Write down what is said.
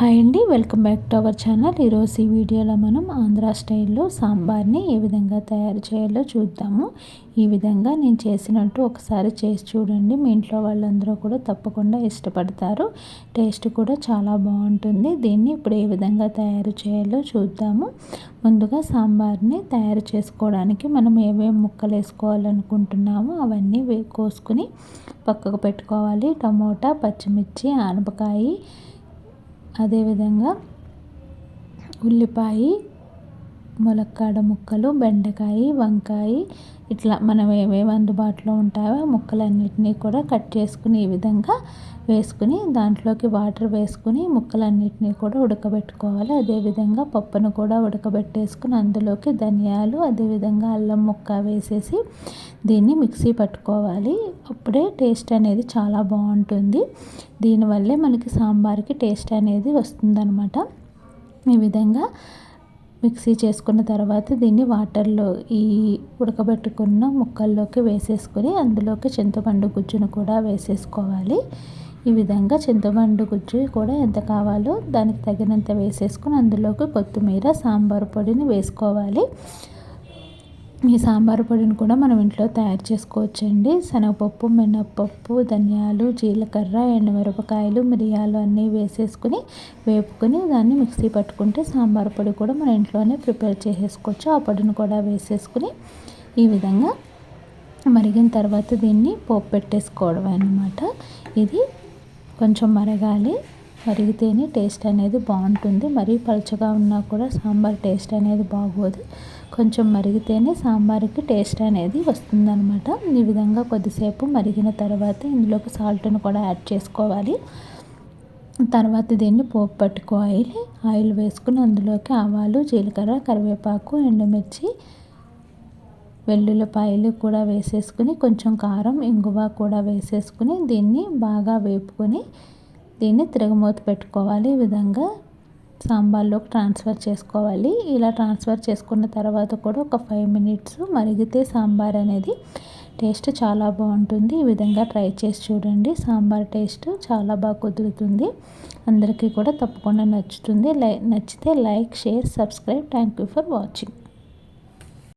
Hi అండి welcome back to our channel. ఈరోజు ఈ వీడియోలో మనం ఆంధ్ర స్టైల్లో సాంబార్ని ఏ విధంగా తయారు చేయాలో చూద్దాము. ఈ విధంగా నేను చేసినట్టు ఒకసారి చేసి చూడండి. మీ ఇంట్లో వాళ్ళందరూ కూడా తప్పకుండా ఇష్టపడతారు. టేస్ట్ కూడా చాలా బాగుంటుంది. దీన్ని ఇప్పుడు ఏ విధంగా తయారు చేయాలో చూద్దాము. ముందుగా సాంబార్ని తయారు చేసుకోవడానికి మనం ఏమేమి ముక్కలు వేసుకోవాలనుకుంటున్నామో అవన్నీ కోసుకుని పక్కకు పెట్టుకోవాలి. టమోటా పచ్చిమిర్చి ఆనపకాయ అదేవిధంగా ఉల్లిపాయ ములక్కాడ ముక్కలు బెండకాయ వంకాయ ఇట్లా మనం ఏమేమి అందుబాటులో ఉంటాయో ముక్కలన్నిటినీ కూడా కట్ చేసుకుని ఈ విధంగా వేసుకుని దాంట్లోకి వాటర్ వేసుకుని ముక్కలన్నిటినీ కూడా ఉడకబెట్టుకోవాలి. అదేవిధంగా పప్పును కూడా ఉడకబెట్టేసుకుని అందులోకి ధనియాలు అదేవిధంగా అల్లం ముక్క వేసేసి దీన్ని మిక్సీ పట్టుకోవాలి. అప్పుడే టేస్ట్ అనేది చాలా బాగుంటుంది. దీనివల్లే మనకి సాంబార్కి టేస్ట్ అనేది వస్తుందన్నమాట. ఈ విధంగా మిక్సీ చేసుకున్న తర్వాత దీన్ని వాటర్లో ఈ ఉడకబెట్టుకున్న ముక్కల్లోకి వేసేసుకొని అందులోకి చింతపండు గుజ్జును కూడా వేసేసుకోవాలి. ఈ విధంగా చింతపండు గుజ్జు కూడా ఎంత కావాలో దానికి తగినంత వేసేసుకొని అందులోకి కొత్తిమీర సాంబార్ పొడిని వేసుకోవాలి. ఈ సాంబార్ పొడిని కూడా మనం ఇంట్లో తయారు చేసుకోవచ్చండి. శనగపప్పు మినప్పప్పు ధనియాలు జీలకర్ర ఎండుమిరపకాయలు మిరియాలు అన్నీ వేసేసుకుని వేపుకొని దాన్ని మిక్సీ పట్టుకుంటే సాంబార్ పొడి కూడా మన ఇంట్లోనే ప్రిపేర్ చేసేసుకోవచ్చు. ఆ పొడిని కూడా వేసేసుకుని ఈ విధంగా మరిగిన తర్వాత దీన్ని పోపు పెట్టేసుకోవడం అన్నమాట. ఇది కొంచెం మరగాలి. మరిగితేనే టేస్ట్ అనేది బాగుంటుంది. మరీ పలుచగా ఉన్నా కూడా సాంబార్ టేస్ట్ అనేది బాగోదు. కొంచెం మరిగితేనే సాంబార్కి టేస్ట్ అనేది వస్తుందన్నమాట. ఈ విధంగా కొద్దిసేపు మరిగిన తర్వాత ఇందులోకి సాల్ట్ను కూడా యాడ్ చేసుకోవాలి. తర్వాత దీన్ని పోపు పట్టుకోవాలి ఆయిల్ వేసుకుని అందులోకి ఆవాలు జీలకర్ర కరివేపాకు ఎండుమిర్చి వెల్లుల్లిపాయలు కూడా వేసేసుకుని కొంచెం కారం ఇంగువ కూడా వేసేసుకుని దీన్ని బాగా వేపుకొని దీన్ని తిరగమూత పెట్టుకోవాలి. ఈ విధంగా సాంబార్లోకి ట్రాన్స్ఫర్ చేసుకోవాలి. ఇలా ట్రాన్స్ఫర్ చేసుకున్న తర్వాత కూడా ఒక ఫైవ్ మినిట్స్ మరిగితే సాంబార్ అనేది టేస్ట్ చాలా బాగుంటుంది. ఈ విధంగా ట్రై చేసి చూడండి. సాంబార్ టేస్ట్ చాలా బాగా కుదురుతుంది. అందరికీ కూడా తప్పకుండా నచ్చుతుంది. లై నచ్చితే like share subscribe. Thank you for watching.